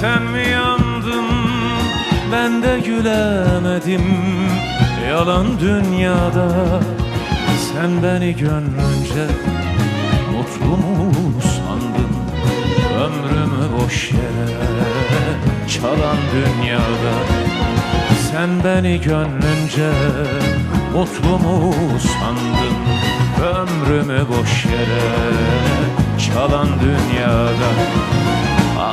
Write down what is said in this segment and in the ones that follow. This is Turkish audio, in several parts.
sen mi yandın? Ben de gülemedim. Yalan dünyada. Sen beni gönlünce Mutlu mu sandın? Ömrümü boş yere Çalan dünyada. Sen beni gönlünce Mutlu mu sandın? Ömrümü boş yere Çalan dünyada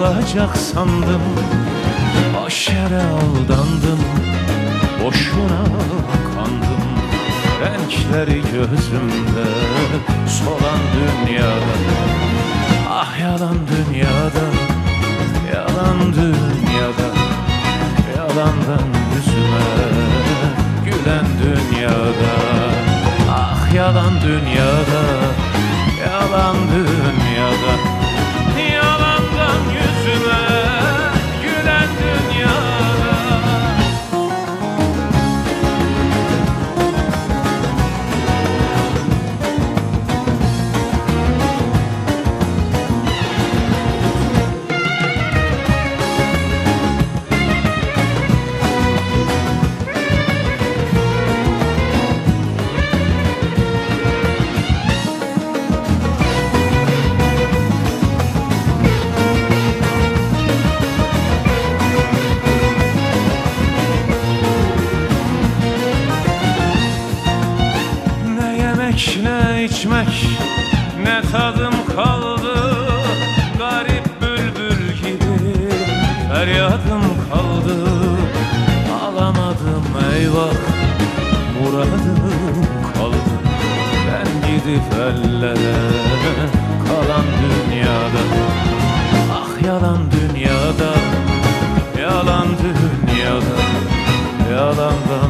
Olacak sandım. Boş yere aldandım Boşuna kandım. Renkleri gözümde Solan dünyada. Ah yalan dünyada Yalan dünyada. Yalandan yüzüme gülen dünyada. Ah yalan dünyada Yalan dünyada Yemek ne içmek ne tadım kaldı? Garip bülbül gibi feryadım kaldı. Alamadım eyvah muradım kaldı. Ben gidip ellere kalan dünyada Ah yalan dünyada yalan dünyada Yalandan